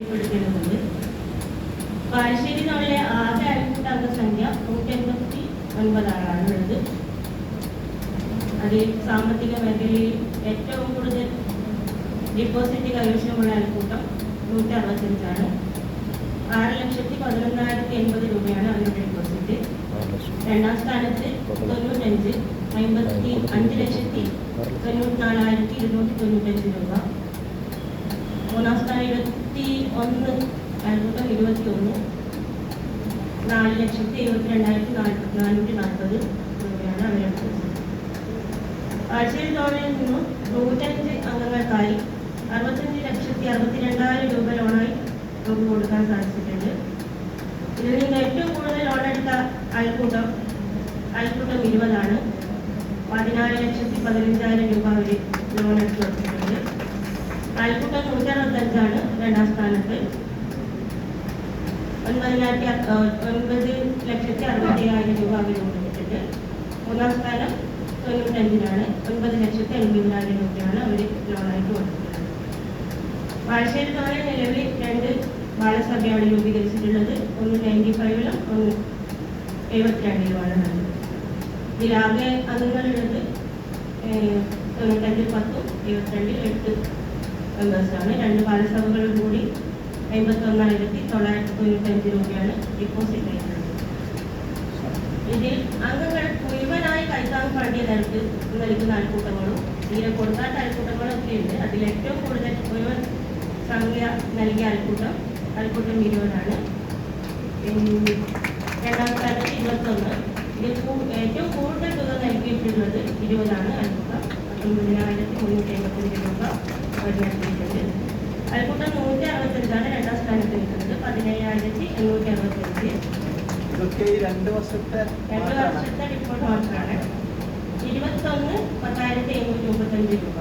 ഉൾപ്പെടുത്തിയിട്ടുണ്ട് ബാലുശ്ശേരി എന്നുള്ള ആകെ അയൽക്കൂട്ട അംഗസംഖ്യ നൂറ്റി എൺപത്തി ഒൻപതാണ് ഉള്ളത് അതിൽ സാമ്പത്തിക മേഖലയിൽ ഏറ്റവും കൂടുതൽ ഡിപ്പോസിറ്റ് കൈവശമുള്ള അയൽക്കൂട്ടം നൂറ്റി അറുപത്തഞ്ചാണ് ആറ് ലക്ഷത്തി പതിനൊന്നായിരത്തി എൺപത് രൂപയാണ് അവരുടെ ഡിപ്പോസിറ്റ് രണ്ടാം സ്ഥാനത്ത് തൊണ്ണൂറ്റഞ്ച് അമ്പത്തി അഞ്ച് ലക്ഷത്തി തൊണ്ണൂറ്റിനാലായിരത്തി ഇരുന്നൂറ്റി തൊണ്ണൂറ്റഞ്ച് രൂപ. മൂന്നാം സ്ഥാനം ഇരുപത്തി ഒന്ന് അഞ്ഞൂറ്റം ഇരുപത്തി ഒന്ന് നാല് ലക്ഷത്തി എഴുപത്തി രണ്ടായിരത്തി നാനൂറ്റി നാൽപ്പത് രൂപയാണ് അവരുടെ ആഴ്ചയിൽ ലോണിൽ നിന്നും നൂറ്റഞ്ച് അംഗങ്ങൾക്കായി അറുപത്തഞ്ച് ലക്ഷത്തി അറുപത്തി രണ്ടായിരം രൂപ ലോണായി നമുക്ക് കൊടുക്കാൻ സാധിച്ചിട്ടുണ്ട്. ഇതിൽ നിന്ന് ഏറ്റവും കൂടുതൽ ലോൺ എടുത്ത അയൽക്കൂട്ടം അയൽക്കൂട്ടം ഇരുപതാണ്. പതിനാല് ലക്ഷത്തി പതിനഞ്ചായിരം രൂപ അവർ ലോൺ എടുത്ത് വെച്ചിട്ടുണ്ട് അയൽക്കൂട്ടം നൂറ്റി രണ്ടാം സ്ഥാനത്ത്. ഒൻപതിനായിരത്തി ഒൻപത് ലക്ഷത്തി അറുപത്തി ആയിരം രൂപ അവർ കൊടുത്തിട്ട് മൂന്നാം സ്ഥാനം തൊണ്ണൂറ്റഞ്ചിനാണ്. ഒൻപത് ലക്ഷത്തി എൺപതിനായിരം രൂപയാണ് അവർ ലോണായിട്ട് കൊടുത്തിട്ടുള്ളത്. വാഴശ്ശേരി തോലെ നിലവിൽ രണ്ട് ബാലസഭയാണ് രൂപീകരിച്ചിട്ടുള്ളത്. ഒന്ന് നയന്റി ഫൈവിലും ഒന്ന് എഴുപത്തിരണ്ടിലുമാണ് ഉള്ളത് ഇതിലാകെ അംഗങ്ങളുള്ളത് തൊണ്ണൂറ്റഞ്ചിൽ പത്തും എഴുപത്തിരണ്ടിൽ എട്ട് മെമ്പേഴ്സാണ് രണ്ട് ബാലസഭകൾ കൂടി അമ്പത്തൊന്നായിരത്തി തൊള്ളായിരത്തി തൊണ്ണൂറ്റഞ്ച് രൂപയാണ് ഡിപ്പോസിറ്റ് ചെയ്യുന്നത്. ഇതിൽ അംഗങ്ങൾ മുഴുവനായി കൈത്താങ് പാടിയ തരത്തിൽ നൽകുന്ന അയൽക്കൂട്ടങ്ങളും തീരെ കൊടുക്കാത്ത അയൽക്കൂട്ടങ്ങളും ഒക്കെ ഉണ്ട്. അതിൽ ഏറ്റവും കൂടുതൽ മുഴുവൻ സംഖ്യ നൽകിയ അയൽക്കൂട്ടം അയൽക്കൂട്ടം ഇരുപതാണ്. രണ്ടാമത്തെ രണ്ടാം സ്ഥാനത്ത് ഇരുപത്തൊന്ന്. ഇതിൽ ഏറ്റവും കൂടുതൽ തുക നൽകിയിട്ടുള്ളത് ഇരുപതാണ് അയൽക്കൂട്ടം. പത്തൊമ്പതിനായിരത്തി മുന്നൂറ്റി എൺപത്തഞ്ച് രൂപ. നൽകിയിട്ടുണ്ട് അയൽക്കൂട്ടം നൂറ്റി അറുപത്തഞ്ചാണ് രണ്ടാം സ്ഥാനത്ത് നിൽക്കുന്നത്. പതിനയ്യായിരത്തി എണ്ണൂറ്റി അറുപത്തഞ്ച് ഇതൊക്കെ രണ്ട് വർഷത്തെ രണ്ട് വർഷത്തെ റിപ്പോർട്ട് മാത്രമാണ്. ഇരുപത്തൊന്ന് പത്തായിരത്തി എണ്ണൂറ്റി മുപ്പത്തഞ്ച് രൂപ.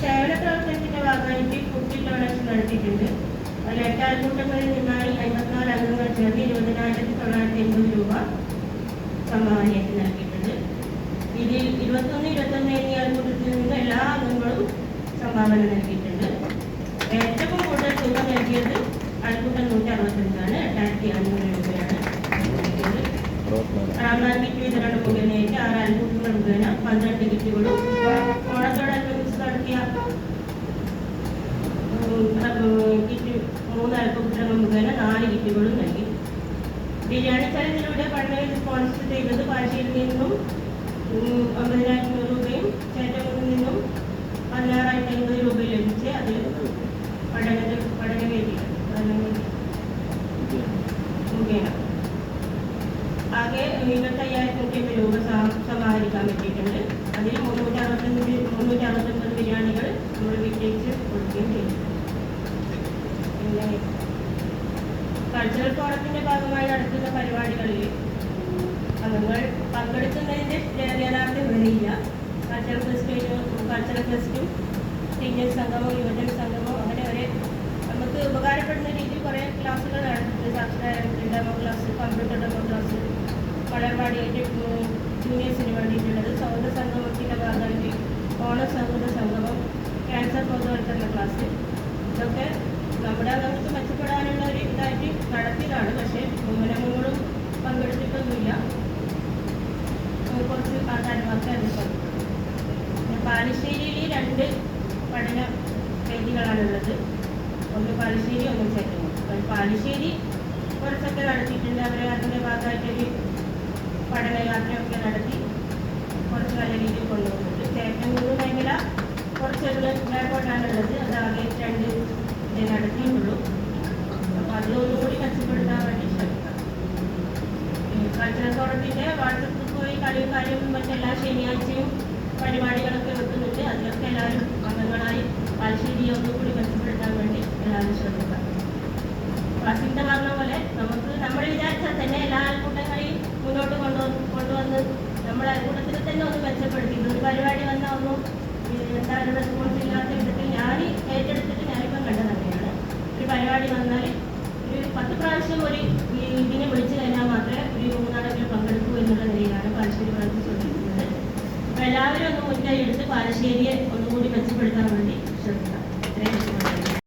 സേവന പ്രവർത്തനത്തിന്റെ ഭാഗമായിട്ട് കുട്ടി ഡൊണേഷൻ നടത്തിയിട്ടുണ്ട്. അതിൽ എട്ട് അയൽക്കൂട്ടങ്ങളിൽ നിന്നായി അമ്പത്തിനാല് അംഗങ്ങൾ ചേർന്ന് ഇരുപതിനായിരത്തി തൊള്ളായിരത്തി എൺപത് രൂപ സംഭാവനയായിട്ട് നൽകിയിട്ടുണ്ട്. ഇതിൽ ഇരുപത്തൊന്ന് ഇരുപത്തൊന്ന് എന്നീ അയൽക്കൂട്ടത്തിൽ നിന്ന് എല്ലാ അംഗങ്ങളും സംഭാവന നൽകിയിട്ടുണ്ട്. ഏറ്റവും കൂടുതൽ തുക നൽകിയത് അയൽക്കൂട്ടം നൂറ്റി അറുപത്തഞ്ചാണ് എട്ടായിരത്തി അഞ്ഞൂറ് രൂപയാണ് റാംനാഥ് കിറ്റ് വിതരണം മുഖേനയായിട്ട് ആറ് അയൽക്കൂട്ടങ്ങൾ മുഖേന പന്ത്രണ്ട് കിറ്റുകളും ഓണത്തോടനുബന്ധിച്ച് നടത്തിയ മൂന്ന് അയൽക്കൂട്ടങ്ങൾ മുഖേന നാല് കിറ്റുകളും നൽകി. ബിരിയാണി ചലഞ്ചിലൂടെ പഠനം സ്പോൺസർ ചെയ്തത് പാഴ്ചയിൽ നിന്നും നൂറ് രൂപയും ചേറ്റമുറിൽ നിന്നും പതിനാറായിരത്തി അൻപത് രൂപയും ലഭിച്ച് അതിൽ പഠനത്തിൽ പഠനവേദി പഠനവേദി മുഖേന ആകെ ഇരുപത്തയ്യായിരത്തി നൂറ്റി അമ്പത് രൂപ സ- സമാഹരിക്കാൻ പറ്റിയിട്ടുണ്ട് അതിൽ മുന്നൂറ്റി അറുപത്തഞ്ച് മുന്നൂറ്റി അറുപത്തൊമ്പത് ബിരിയാണികൾ വിറ്റയിച്ച് കൊടുക്കുകയും ചെയ്യും. കൾച്ചറൽ ഫോറത്തിന്റെ ഭാഗമായി നടത്തുന്ന പരിപാടികളിൽ അംഗങ്ങൾ പങ്കെടുക്കുന്നതിന്റെ യഥാർത്ഥ വിവരമില്ല കൾച്ചറൽ ഫെസ്റ്റ് കൾച്ചറൽ ഫെസ്റ്റും സീനിയർ സംഗമം യുവജന സംഗമം അങ്ങനെ വരെ നമുക്ക് ഉപകാരപ്പെടുന്ന രീതിയിൽ കുറേ ക്ലാസ്സുകൾ നടത്തിയിട്ടുണ്ട്. സാക്ഷരതാ demo class computer demo class വളർവാടിയായിട്ട് ജൂനിയേഴ്സിന് വേണ്ടിയിട്ടുള്ളത്. സൗഹൃദ സംഗമത്തിന്റെ ഭാഗമായിട്ട് ഓണ സൗഹൃദ ക്യാൻസർ ബോധവൽക്കരണ ക്ലാസ് ഇതൊക്കെ നമ്മുടെ അംഗങ്ങൾക്ക് മെച്ചപ്പെടാനുള്ള ഒരു ഇതായിട്ട് നടത്തിയതാണ്. പക്ഷേ മുന്നങ്ങളും പങ്കെടുത്തിട്ടൊന്നുമില്ല. കുറച്ച് കുറച്ച് മാത്രമേ അറിയിക്കാം പിന്നെ പാലശ്ശേരിയിൽ രണ്ട് പഠന വേദികളാണുള്ളത് ഒന്ന് പാലശ്ശേരി ഒന്ന് അപ്പോൾ പാലശ്ശേരി കുറച്ചൊക്കെ നടത്തിയിട്ടുണ്ട്. അവരെ അതിന്റെ ഭാഗമായിട്ടൊരു പഠനയാത്രയൊക്കെ നടത്തി കുറച്ച് നല്ല രീതിയിൽ കൊണ്ടുപോകുന്നുണ്ട്. ചേറ്റൂർ മേഖല കുറച്ചൊരു ബാക്കോട്ടാണുള്ളത് അത് ആകെ രണ്ട് ഇതേ നടത്തിയിട്ടുള്ളൂ. അപ്പോൾ അതിലൊന്നുകൂടി മെച്ചപ്പെടുത്താൻ വേണ്ടി ശ്രമിക്കാം. കൾച്ചറൽ ഫോറത്തിന്റെ വാട്സപ്പ് പോയി കളിയും കാര്യവും മറ്റെല്ലാ ശനിയാഴ്ചയും പരിപാടികളൊക്കെ വെക്കുന്നുണ്ട്. അതിലൊക്കെ എല്ലാവരും അംഗങ്ങളായി പാൽശ്ശേരി ഒന്നുകൂടി മെച്ചപ്പെടുത്താൻ വേണ്ടി എല്ലാവരും ശ്രമിക്കാം. വസീന്ത പറഞ്ഞ പോലെ നമുക്ക് നമ്മൾ വിചാരിച്ചാൽ തന്നെ എല്ലാ അയൽക്കൂട്ടങ്ങളെയും മുന്നോട്ട് കൊണ്ടുവന്ന് കൊണ്ടുവന്ന് നമ്മുടെ അയൽക്കൂട്ടത്തിൽ തന്നെ ഒന്ന് മെച്ചപ്പെടുത്തി. ഒരു പരിപാടി വന്നാൽ ഒന്നും ഈ സ്കൂളിൽ ഇല്ലാത്ത വിധത്തിൽ ഞാൻ ഏറ്റെടുത്തിട്ട് ഞാനിപ്പം കണ്ടത് തന്നെയാണ് ഒരു പരിപാടി വന്നാൽ ഒരു പത്ത് പ്രാവശ്യം ഒരു ഇതിനെ വിളിച്ചു കഴിഞ്ഞാൽ മാത്രമേ ഒരു മൂന്നാളെങ്കിലും പങ്കെടുക്കൂ എന്നുള്ള നിലയിലാണ് പാലശ്ശേരി പ്രവർത്തിച്ചുകൊണ്ടിരിക്കുന്നത് അപ്പോൾ എല്ലാവരും ഒന്ന് മുൻകൈ എടുത്ത് പാലശ്ശേരിയെ ഒന്നുകൂടി മെച്ചപ്പെടുത്താൻ വേണ്ടി ശ്രമിക്കാം